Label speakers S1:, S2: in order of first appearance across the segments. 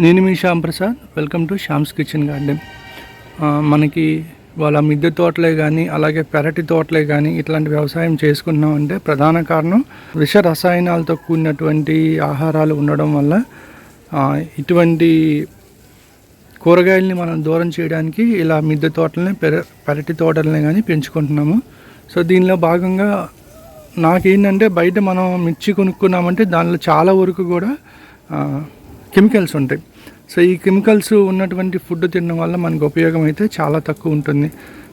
S1: నేను మీ Shyam Prasad. Welcome to Shyam's kitchen garden మనకి వాళ్ళ మిద్దె తోటలే కానీ అలాగే పెరటి తోటలే కానీ ఇట్లాంటి వ్యవసాయం చేసుకున్నామంటే ప్రధాన కారణం విష రసాయనాలతో కూడినటువంటి ఆహారాలు ఉండడం వల్ల ఇటువంటి కూరగాయల్ని మనం దూరం చేయడానికి ఇలా మిద్దె తోటలని పెర పెరటి తోటలని కానీ పెంచుకుంటున్నాము. సో దీనిలో భాగంగా నాకేంటంటే బయట మనం మిర్చి కొనుక్కున్నామంటే దానిలో చాలా వరకు కూడా కెమికల్స్ ఉంటాయి. సో ఈ కెమికల్స్ ఉన్నటువంటి ఫుడ్ తినడం వల్ల మనకు ఉపయోగం అయితే చాలా తక్కువ ఉంటుంది.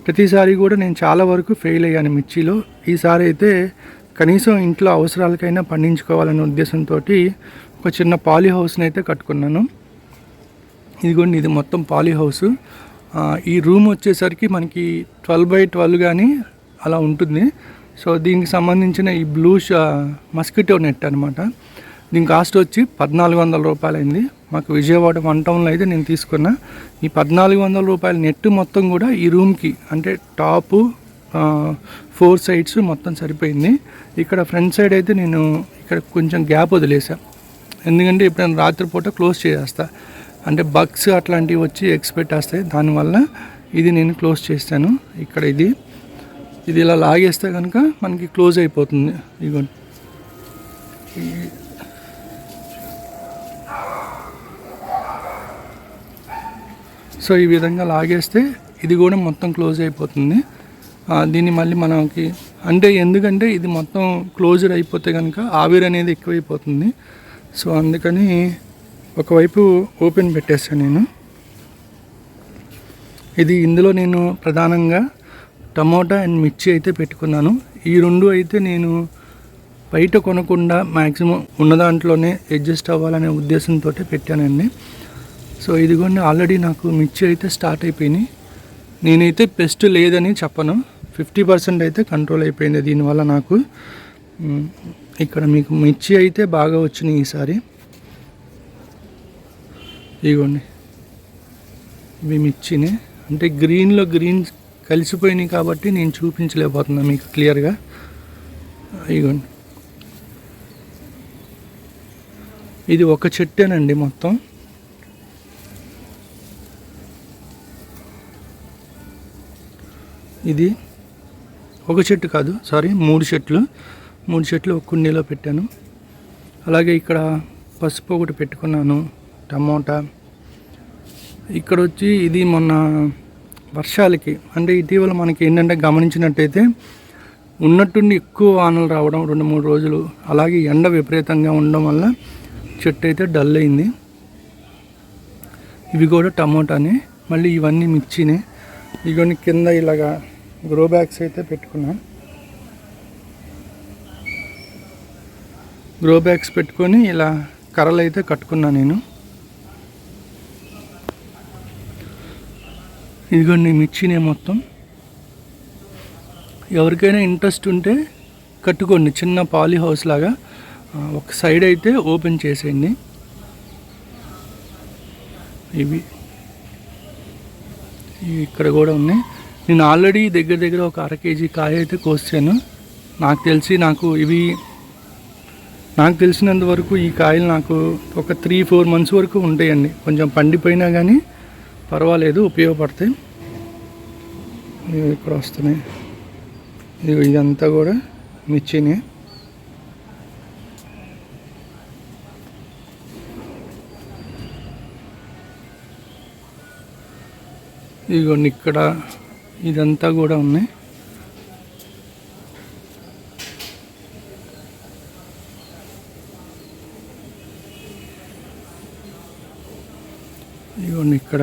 S1: ప్రతిసారి కూడా నేను చాలా వరకు ఫెయిల్ అయ్యాను మిర్చిలో. ఈసారి అయితే కనీసం ఇంట్లో అవసరాలకైనా పండించుకోవాలనే ఉద్దేశంతో ఒక చిన్న పాలీ హౌస్ని అయితే కట్టుకున్నాను. ఇదిగోండి ఇది మొత్తం పాలీ హౌస్. ఈ రూమ్ వచ్చేసరికి మనకి ట్వెల్వ్ బై ట్వెల్వ్ కానీ అలా ఉంటుంది. సో దీనికి సంబంధించిన ఈ బ్లూ మస్కిటో నెట్ అనమాట దీని కాస్ట్ వచ్చి పద్నాలుగు వందల రూపాయలైంది. మాకు విజయవాడ వన్ టౌన్లో అయితే నేను తీసుకున్నా. ఈ పద్నాలుగు వందల రూపాయల నెట్ మొత్తం కూడా ఈ రూమ్కి అంటే టాపు ఫోర్ సైడ్స్ మొత్తం సరిపోయింది. ఇక్కడ ఫ్రంట్ సైడ్ అయితే నేను ఇక్కడ కొంచెం గ్యాప్ వదిలేసా. ఎందుకంటే ఎప్పుడైనా రాత్రిపూట క్లోజ్ చేసేస్తా. అంటే బగ్స్ అట్లాంటివి వచ్చి ఎగ్స్ పెట్టేస్తాయి దానివల్ల ఇది నేను క్లోజ్ చేస్తాను. ఇక్కడ ఇది. ఇది ఇలా లాగేస్తే కనుక మనకి క్లోజ్ అయిపోతుంది. ఇగో సో ఈ విధంగా లాగేస్తే ఇది కూడా మొత్తం క్లోజ్ అయిపోతుంది. దీన్ని మళ్ళీ మనకి అంటే ఎందుకంటే ఇది మొత్తం క్లోజ్డ్ అయిపోతే కనుక ఆవిరి అనేది ఎక్కువైపోతుంది. సో అందుకని ఒకవైపు ఓపెన్ పెట్టేస్తాను నేను. ఇది ఇందులో నేను ప్రధానంగా టమోటా అండ్ మిర్చి అయితే పెట్టుకున్నాను. ఈ రెండు అయితే నేను బయట కొనకుండా మ్యాక్సిమం ఉన్న దాంట్లోనే అడ్జస్ట్ అవ్వాలనే ఉద్దేశంతో పెట్టానండి. సో ఇదిగోండి ఆల్రెడీ నాకు మిర్చి అయితే స్టార్ట్ అయిపోయినాయి. నేనైతే పెస్ట్ లేదని చెప్పను. ఫిఫ్టీ పర్సెంట్ అయితే కంట్రోల్ అయిపోయింది దీనివల్ల నాకు. ఇక్కడ మీకు మిర్చి అయితే బాగా వచ్చినాయి ఈసారి. ఇదిగోండి ఇవి మిర్చిని. అంటే గ్రీన్లో గ్రీన్ కలిసిపోయినాయి కాబట్టి నేను చూపించలేకపోతున్నా మీకు క్లియర్గా ఇదిగోండి. ఇది ఒక చెట్టేనండి మొత్తం. ఇది ఒక చెట్టు కాదు సారీ మూడు చెట్లు మూడు చెట్లు ఒక కుండీలో పెట్టాను. అలాగే ఇక్కడ పసుపు ఒకటి పెట్టుకున్నాను టమోటా. ఇక్కడ వచ్చి ఇది మొన్న వర్షాలకి అంటే ఇటీవల మనకి ఏంటంటే గమనించినట్టయితే ఉన్నట్టుండి ఎక్కువ వానలు రావడం రెండు మూడు రోజులు అలాగే ఎండ విపరీతంగా ఉండడం వల్ల చెట్టు అయితే డల్ అయింది. ఇవి కూడా టమోటానే మళ్ళీ ఇవన్నీ మిర్చినే. ఇవన్నీ కింద ఇలాగా గ్రో బ్యాగ్స్ అయితే పెట్టుకున్నాను గ్రో బ్యాగ్స్ పెట్టుకొని ఇలా కర్రలు అయితే కట్టుకున్నా నేను. ఇదిగోండి మిర్చినే మొత్తం. ఎవరికైనా ఇంట్రెస్ట్ ఉంటే కట్టుకోండి. చిన్న పాలీ హౌస్ లాగా ఒక సైడ్ అయితే ఓపెన్ చేసేయండి. ఇవి. ఇవి ఇక్కడ కూడా ఉన్నాయి. నేను ఆల్రెడీ దగ్గర దగ్గర ఒక అర కేజీ కాయ అయితే కోసాను. నాకు తెలిసి నాకు ఇవి నాకు తెలిసినంత వరకు ఈ కాయలు నాకు ఒక త్రీ ఫోర్ మంత్స్ వరకు ఉంటాయండి. కొంచెం పండిపోయినా కానీ పర్వాలేదు ఉపయోగపడతాయి. ఇవి ఇక్కడ వస్తున్నాయి. ఇదిగో ఇదంతా కూడా మిర్చినే. ఇదిగోండి ఇక్కడ ఇదంతా కూడా ఉన్నాయి. ఇదిగోండి ఇక్కడ.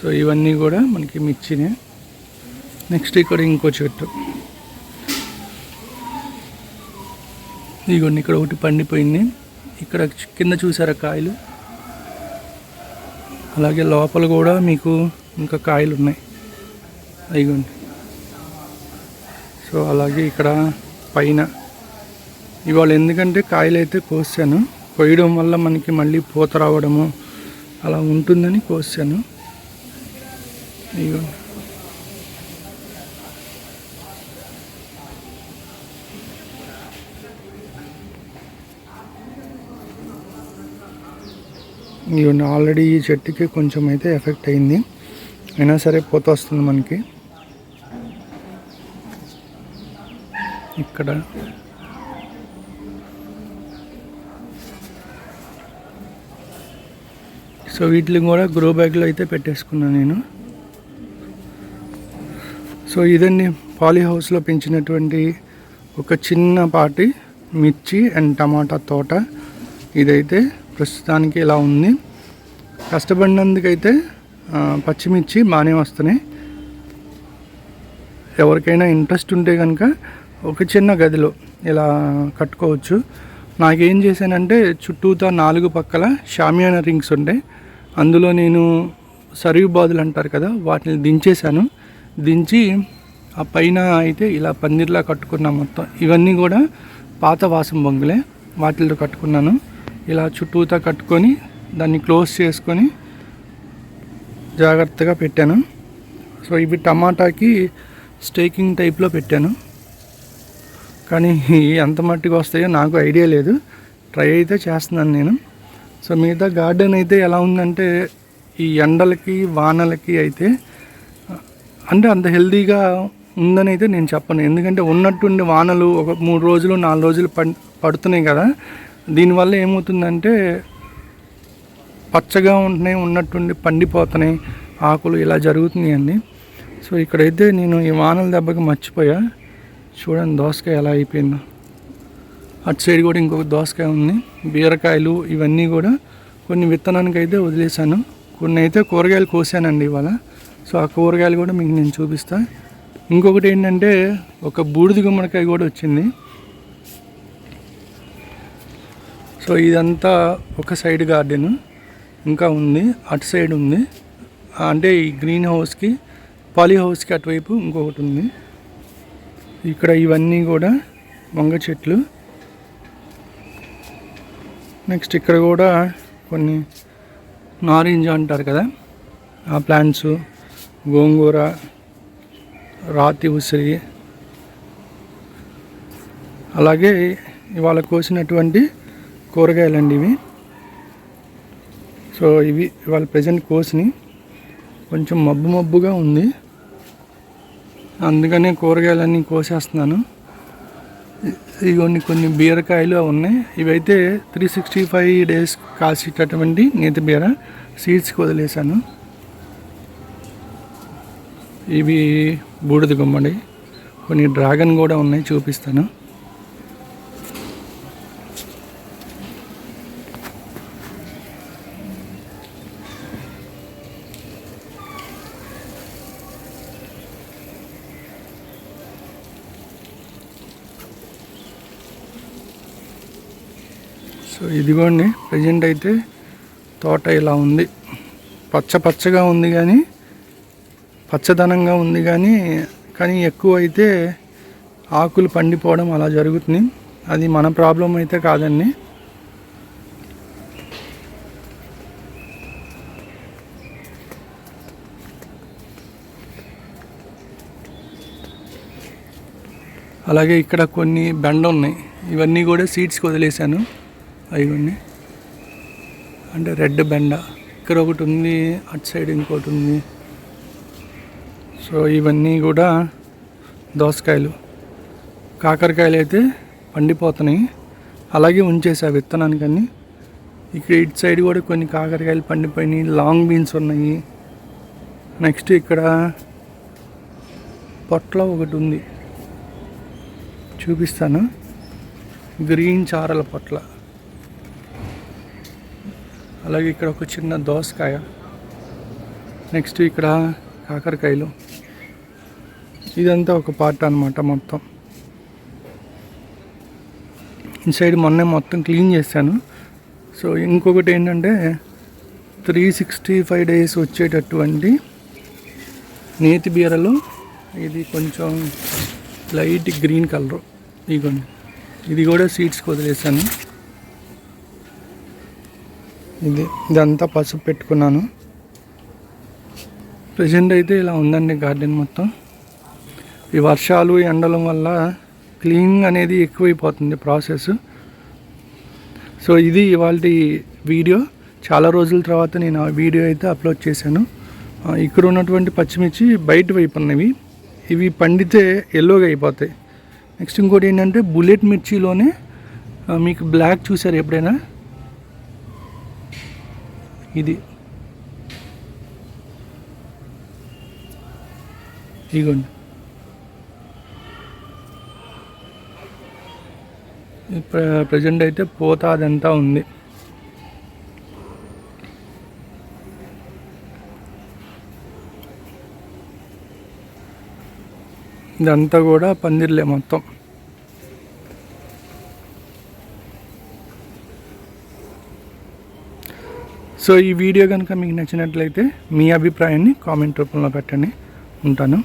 S1: సో ఇవన్నీ కూడా మనకి మిర్చినే. నెక్స్ట్ ఇక్కడ ఇంకో చెట్టు. ఇదిగోండి ఇక్కడ ఒకటి పండిపోయింది. ఇక్కడ కింద చూసారా కాయలు? అలాగే లోపల కూడా మీకు ఇంకా కాయలు ఉన్నాయి అయిగోండి సో అలాగే ఇక్కడ పైన. ఇవాళ ఎందుకంటే కాయలు అయితే కోసాను. కొయ్యడం వల్ల మనకి మళ్ళీ పూత రావడము అలా ఉంటుందని కోసాను. ఇదిగోండి. ఇవన్నీ ఆల్రెడీ ఈ చెట్టుకి కొంచెం అయితే ఎఫెక్ట్ అయింది. అయినా సరే పోత వస్తుంది మనకి. ఇక్కడ. సో వీటిని కూడా గ్రో బ్యాగ్లో అయితే పెట్టేసుకున్నాను నేను. సో ఇదండి పాలీ హౌస్లో పెంచినటువంటి ఒక చిన్న పాటి మిర్చి అండ్ టమాటా తోట. ఇదైతే ప్రస్తుతానికి ఇలా ఉంది. కష్టపడినందుకైతే పచ్చిమిర్చి బాగానే వస్తున్నాయి. ఎవరికైనా ఇంట్రెస్ట్ ఉంటే కనుక ఒక చిన్న గదిలో ఇలా కట్టుకోవచ్చు. నాకేం చేశానంటే చుట్టూతా నాలుగు పక్కల షామియానా రింగ్స్ ఉంటాయి. అందులో నేను సరియు బాదులు అంటారు కదా వాటిని దించేశాను. దించి ఆ పైన అయితే ఇలా పందిర్లా కట్టుకున్నాం మొత్తం. ఇవన్నీ కూడా పాత వాసం బొంగులే వాటిల్లో కట్టుకున్నాను. ఇలా చుట్టూతా కట్టుకొని దాన్ని క్లోజ్ చేసుకొని జాగ్రత్తగా పెట్టాను. సో ఇవి టమాటాకి స్టేకింగ్ టైప్లో పెట్టాను. కానీ ఎంత మట్టికి వస్తాయో నాకు ఐడియా లేదు. ట్రై అయితే చేస్తున్నాను నేను. సో మిగతా గార్డెన్ అయితే ఎలా ఉందంటే ఈ ఎండలకి వానలకి అయితే అంటే అంత హెల్తీగా ఉందని అయితే నేను చెప్పను. ఎందుకంటే ఉన్నట్టుండి వానలు ఒక మూడు రోజులు నాలుగు రోజులు పడుతున్నాయి కదా. దీనివల్ల ఏమవుతుందంటే పచ్చగా ఉంటున్నాయి ఉన్నట్టుండి పండిపోతున్నాయి ఆకులు ఇలా జరుగుతున్నాయండి సో ఇక్కడైతే నేను ఈ వానల దెబ్బకి మర్చిపోయా. చూడండి దోసకాయ ఎలా అయిపోయిందో. అటు సైడ్ కూడా ఇంకొక దోసకాయ ఉంది. బీరకాయలు ఇవన్నీ కూడా కొన్ని విత్తనానికి అయితే వదిలేశాను. కొన్ని అయితే కూరగాయలు కోసానండి ఇవాళ. సో ఆ కూరగాయలు కూడా మీకు నేను చూపిస్తా. ఇంకొకటి ఏంటంటే ఒక బూడిద గుమ్మడికాయ కూడా వచ్చింది. సో ఇదంతా ఒక సైడ్ గార్డెన్ ఇంకా ఉంది అటు సైడ్ ఉంది. అంటే ఈ గ్రీన్ హౌస్కి పాలీ హౌస్కి అటువైపు ఇంకొకటి ఉంది. ఇక్కడ ఇవన్నీ కూడా వంగ చెట్లు. నెక్స్ట్ ఇక్కడ కూడా కొన్ని నారింజ అంటారు కదా ఆ ప్లాంట్స్ గోంగూర రాతి ఉసిరి. అలాగే ఇవాళ కోసినటువంటి కూరగాయలండి ఇవి. సో ఇవి ఇవాళ ప్రజెంట్ కోసిని కొంచెం మబ్బు మబ్బుగా ఉంది. అందుకనే కూరగాయలన్నీ కోసేస్తున్నాను. ఇవన్నీ కొన్ని బీరకాయలు ఉన్నాయి. ఇవైతే త్రీ సిక్స్టీ ఫైవ్ డేస్ కాసేటటువంటి నేతి బీర సీడ్స్కి వదిలేశాను. ఇవి బూడిద గుమ్మడి. కొన్ని డ్రాగన్ కూడా ఉన్నాయి చూపిస్తాను. సో ఇదిగోండి ప్రజెంట్ అయితే తోట ఇలా ఉంది. పచ్చ పచ్చగా ఉంది కానీ పచ్చదనంగా ఉంది కానీ కానీ ఎక్కువ అయితే ఆకులు పండిపోవడం అలా జరుగుతుంది. అది మన ప్రాబ్లం అయితే కాదండి. అలాగే ఇక్కడ కొన్ని బెండ ఉన్నాయి. ఇవన్నీ కూడా సీడ్స్కి వదిలేశాను. అవి అంటే రెడ్ బెండ. ఇక్కడ ఒకటి ఉంది అటు సైడ్ ఇంకోటి ఉంది. సో ఇవన్నీ కూడా దోసకాయలు. కాకరకాయలు అయితే పండిపోతున్నాయి. అలాగే ఉంచేసా విత్తనానికని ఇక్కడ ఇటు సైడ్ కూడా కొన్ని కాకరకాయలు పండిపోయినాయి. లాంగ్ బీన్స్ ఉన్నాయి. నెక్స్ట్ ఇక్కడ పొట్ల ఒకటి ఉంది. చూపిస్తాను. గ్రీన్ చారల పొట్ల. అలాగే ఇక్కడ ఒక చిన్న దోసకాయ. నెక్స్ట్ ఇక్కడ కాకరకాయలు. ఇదంతా ఒక పార్ట్ అనమాట మొత్తం. ఇన్సైడ్ మొన్నే మొత్తం క్లీన్ చేశాను. సో ఇంకొకటి ఏంటంటే త్రీ సిక్స్టీ ఫైవ్ డేస్ వచ్చేటటువంటి నేతి బీరలు. ఇది కొంచెం లైట్ గ్రీన్ కలర్ ఇదిగోండి. ఇది కూడా సీడ్స్కి వదిలేసాను ఇది ఇదంతా పసుపు పెట్టుకున్నాను. ప్రజెంట్ అయితే ఇలా ఉందండి గార్డెన్ మొత్తం. ఈ వర్షాలు ఎండల వల్ల క్లీనింగ్ అనేది ఎక్కువైపోతుంది ప్రాసెస్ సో ఇది ఇవాళ వీడియో. చాలా రోజుల తర్వాత నేను ఆ వీడియో అయితే అప్లోడ్ చేశాను. ఇక్కడ ఉన్నటువంటి పచ్చిమిర్చి బయట వైపు ఉన్నవి. ఇవి పండితే ఎల్లోగా అయిపోతాయి. నెక్స్ట్ ఇంకోటి ఏంటంటే బుల్లెట్ మిర్చిలోనే మీకు బ్లాక్ చూసారు ఎప్పుడైనా? ఇది. ఇగోండి. ప్రజెంట్ అయితే పోత అదంతా ఉంది. ఇదంతా కూడా పందిర్లే మొత్తం. సో ఈ వీడియో కనుక మీకు నచ్చినట్లయితే మీ అభిప్రాయాన్ని కామెంట్ రూపంలో పెట్టండి. ఉంటాను.